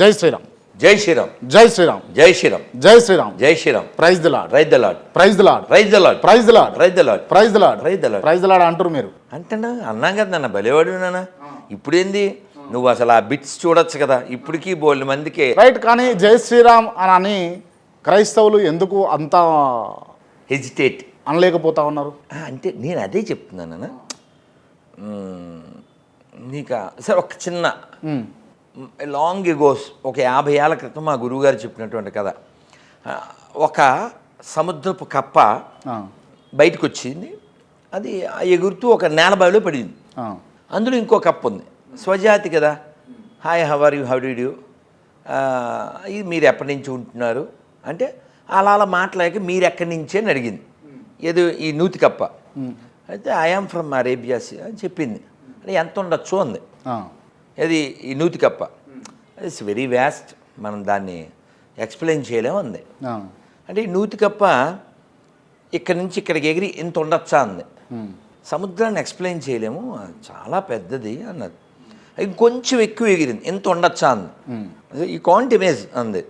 జై శ్రీరామ్. జై శ్రీరామ్. జై శ్రీరామ్. జై శ్రీరామ్. జై శ్రీరామ్. జై Shriram. Praise the Lord right the Lord praise the Lord right the Lord praise the Lord right the Lord praise the Lord Praise the Lord. Praise the Lord అంటారు మీరు. అంటేనా అన్నాం కదా నాన్న భలేవాడు నాన్న. ఇప్పుడేంది నువ్వు అసలు ఆ బిట్స్ చూడొచ్చు కదా. ఇప్పటికీ బోల్డ్ మందికి. రైట్ కానీ జై శ్రీరామ్ అని అని క్రైస్తవులు ఎందుకు అంత హెజిటేట్ అనలేకపోతా ఉన్నారు? అంటే నేను అదే చెప్తున్నాను నీకు సరే ఒక చిన్న. లాంగ్ ఎగోస్ ఒక యాభై ఏళ్ళ క్రితం మా గురువుగారు చెప్పినటువంటి కథ. ఒక సముద్రపు కప్ప బయటకు వచ్చింది అది ఎగురుతూ ఒక నేలబావిలో పడింది. అందులో ఇంకో కప్పు ఉంది. స్వజాతి కదా. Hi how are you? How do you? ఇది మీరు ఎప్పటి నుంచి ఉంటున్నారు? అంటే అలా అలా మాట్లాడక మీరు ఎక్కడి నుంచి అని అడిగింది. ఏదో ఈ నూతి కప్ప. అయితే ఐఆమ్ ఫ్రమ్ అరేబియా అని చెప్పింది. అంటే ఎంత ఉండొచ్చు అంది. అది ఈ నూతి కప్ప? ఇట్స్ వెరీ వ్యాస్ట్ మనం దాన్ని ఎక్స్ప్లెయిన్ చేయలేము అంది. అంటే నూతి కప్ప ఇక్కడి నుంచి ఇక్కడికి ఎగిరి ఇంత ఉండొచ్చా అంది. సముద్రాన్ని ఎక్స్ప్లెయిన్ చేయలేము. చాలా పెద్దది అన్నది. ఇంకొంచెం ఎక్కువ ఎగిరింది. ఇంత ఉండొచ్చా అంది. ఈ కాంట్ ఇమేజ్ అంది.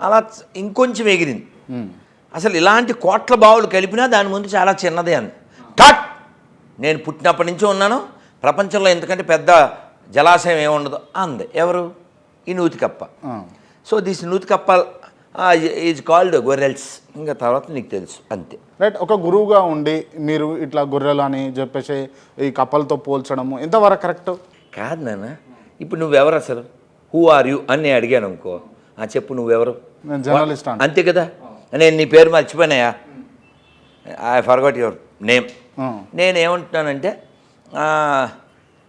అలా ఇంకొంచెం ఎగిరింది. అసలు ఇలాంటి కోట్ల బావులు కలిపినా దాని ముందు చాలా చిన్నదే అంది. కట్ నేను పుట్టినప్పటి నుంచి ఉన్నాను. ప్రపంచంలో ఎందుకంటే పెద్ద జలాశయం ఏముండదు అంది. ఎవరు? ఈ నూతి కప్ప ఆ, సో దిస్ నూతి కప్ప ఈజ్ కాల్డ్ గొర్రెల్స్. ఇంకా తర్వాత నీకు తెలుసు అంతే. రైట్ ఒక గురువుగా ఉండి మీరు ఇట్లా గొర్రెలు అని చెప్పేసి ఈ కప్పలతో పోల్చడము ఎంతవరకు కరెక్ట్? కాదు నాన్న ఇప్పుడు నువ్వెవరు అసలు? హూ ఆర్ యూ అని నేను అడిగాను అనుకో. ఆ చెప్పు నువ్వెవరు? నేను జర్నలిస్ట్ అంతే కదా? నేను నీ పేరు మర్చిపోయినాయా? ఐ ఫర్గట్ యువర్ నేమ్ ఆ, నేను ఏమంటున్నానంటే ఆ,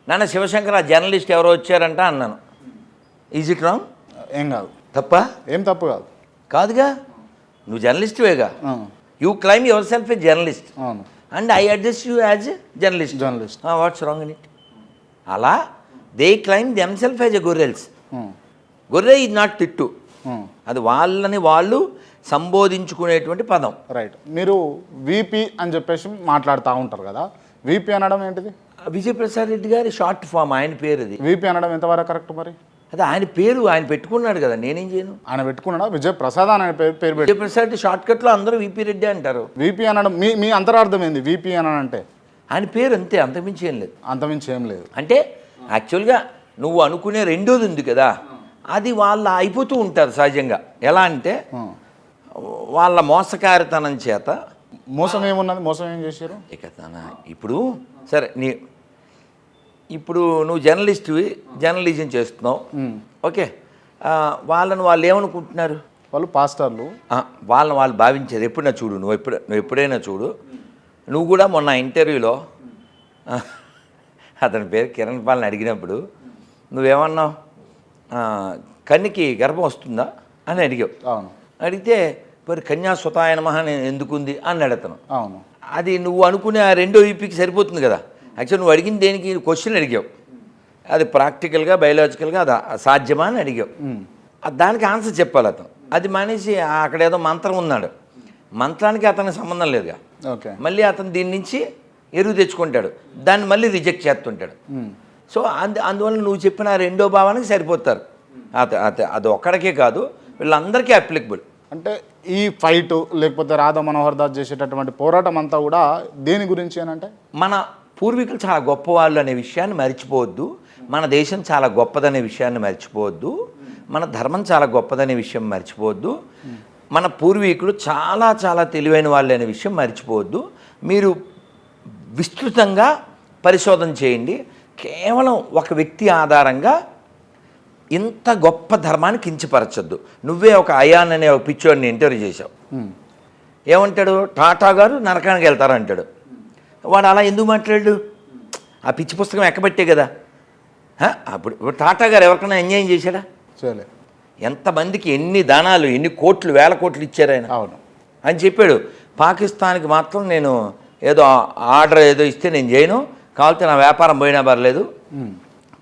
నాన్న శివశంకర్ ఆ జర్నలిస్ట్ ఎవరో వచ్చారంట అన్నాను. ఈజ్ ఇట్ రాంగ్ ఏం కాదు. తప్ప? ఏం తప్పు కాదు. కాదుగా? నువ్వు జర్నలిస్ట్వేగా you claim yourself a journalist అవును. And I address you as a journalist journalist what's wrong in it అలా they claim themselves as a గొర్రెల్స్ గొర్రె ఈజ్ నాట్ తిట్టు. అది వాళ్ళని వాళ్ళు సంబోధించుకునేటువంటి పదం. రైట్ మీరు విపి అని చెప్పేసి మాట్లాడుతూ ఉంటారు కదా. విపి అనడం ఏంటిది? విజయప్రసాద్ రెడ్డి గారి షార్ట్ ఫామ్ ఆయన పేరు అది విపి అనడం ఎంతవరకు కరెక్ట్ మరి? అది ఆయన పేరు ఆయన పెట్టుకున్నాడు కదా నేనేం చేయను? ఆయన పెట్టుకున్నాడా? విజయ్ ప్రసాద్ అనే పేరు పేరు పెట్టి విజయప్రసాద్ షార్ట్ కట్లో అందరూ విపి రెడ్డి అంటారు. విపి అనడం మీ మీ అంతరార్థం ఏంది? విపి అని అంటే? ఆయన పేరు అంతే అంతమించి ఏం లేదు. అంతమించి ఏం లేదు. అంటే యాక్చువల్గా నువ్వు అనుకునే రెండోది ఉంది కదా అది వాళ్ళు అయిపోతూ ఉంటారు సహజంగా. ఎలా అంటే. వాళ్ళ మోసకారితనం చేత మోసం ఏమున్నది? మోసం ఏం చేశారు? ఇక తన ఇప్పుడు సరే నీ ఇప్పుడు నువ్వు జర్నలిస్ట్వి జర్నలిజం చేస్తున్నావు. ఓకే. వాళ్ళని వాళ్ళు ఏమనుకుంటున్నారు? వాళ్ళు పాస్టర్లు. వాళ్ళని వాళ్ళు భావించారు ఎప్పుడైనా చూడు నువ్వు ఎప్పుడు నువ్వు ఎప్పుడైనా చూడు. నువ్వు కూడా మొన్న ఇంటర్వ్యూలో అతని పేరు కిరణ్ పాలని అడిగినప్పుడు నువ్వేమన్నావు? కన్నికి గర్భం వస్తుందా? అని అడిగావు. అవును. అడిగితే మరి కన్యా సుతాయనమహ ఎందుకుంది? అని అడుగుతాను అవును. అది నువ్వు అనుకునే ఆ రెండో ఈపీకి సరిపోతుంది కదా. యాక్చువల్ నువ్వు అడిగిన దేనికి? క్వశ్చన్ అడిగావు. అది ప్రాక్టికల్గా బయలాజికల్గా అది సాధ్యమా అని అడిగావు. దానికి ఆన్సర్ చెప్పాలి అతను. అది మానేసి అక్కడ ఏదో మంత్రం ఉన్నాడు. మంత్రానికి అతనికి సంబంధం లేదుగా. ఓకే. మళ్ళీ అతను దీని నుంచి ఎరువు తెచ్చుకుంటాడు. దాన్ని మళ్ళీ రిజెక్ట్ చేస్తుంటాడు. సో అందు అందువల్ల నువ్వు చెప్పిన ఆ రెండో భావానికి సరిపోతారు. అది ఒక్కడికే కాదు వీళ్ళందరికీ అప్లికబుల్ అంటే ఈ ఫైట్ లేకపోతే రాధా మనోహర్ దాస్ చేసేటటువంటి పోరాటం అంతా కూడా దేని గురించి అంటే? మన పూర్వీకులు చాలా గొప్పవాళ్ళు అనే విషయాన్ని మర్చిపోవద్దు. మన దేశం చాలా గొప్పదనే విషయాన్ని మర్చిపోవద్దు. మన ధర్మం చాలా గొప్పదనే విషయం మర్చిపోవద్దు. మన పూర్వీకులు చాలా చాలా తెలివైన వాళ్ళు అనే విషయం మర్చిపోవద్దు. మీరు విస్తృతంగా పరిశోధన చేయండి. కేవలం ఒక వ్యక్తి ఆధారంగా ఇంత గొప్ప ధర్మాన్ని కించపరచొద్దు. నువ్వే ఒక అయాన్ అనే ఒక పిచ్చోడిని ఇంటర్వ్యూ చేశావు. ఏమంటాడు? టాటా గారు నరకానికి వెళ్తారు అంటాడు వాడు అలా ఎందుకు మాట్లాడు ఆ పిచ్చి పుస్తకం ఎక్కబట్టే కదా? అప్పుడు టాటా గారు ఎవరికైనా అన్యాయం చేశాడా? చేయలే. ఎంతమందికి ఎన్ని దానాలు ఎన్ని కోట్లు వేల కోట్లు ఇచ్చారు ఆయన? అవును. అని చెప్పాడు. పాకిస్తాన్కి మాత్రం నేను ఏదో ఆర్డర్ ఏదో ఇస్తే నేను చేయను. కావాలంటే నా వ్యాపారం పోయినా పర్లేదు.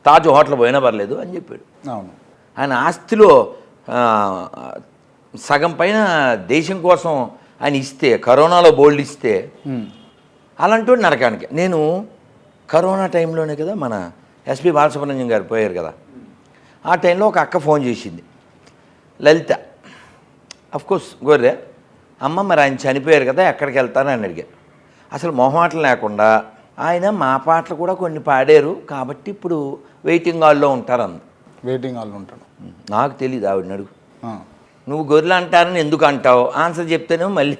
తాజ్ హోటల్ పోయినా పర్లేదు అని చెప్పాడు. అవును. ఆయన ఆస్తిలో సగం పైన దేశం కోసం ఆయన ఇస్తే కరోనాలో బోల్డ్ ఇస్తే అలాంటి వాడు నరకానికి. నేను కరోనా టైంలోనే కదా మన ఎస్పి బాలసుబ్రహ్మణ్యం గారు పోయారు కదా. ఆ టైంలో ఒక అక్క ఫోన్ చేసింది. లలిత కోర్స్ గొర్రె అమ్మ మరి ఆయన చనిపోయారు కదా ఎక్కడికి వెళ్తారని అడిగా. అసలు మొహమాటలు లేకుండా ఆయన మా పాటలు కూడా కొన్ని పాడారు కాబట్టి ఇప్పుడు వెయిటింగ్ హాల్లో ఉంటారు అంది వెయిటింగ్ హాల్ ఉంటాడు. నాకు తెలియదు ఆవిడని అడుగు. నువ్వు గొర్రెలు అంటారని ఎందుకు అంటావు? ఆన్సర్ చెప్తేనేమో మళ్ళీ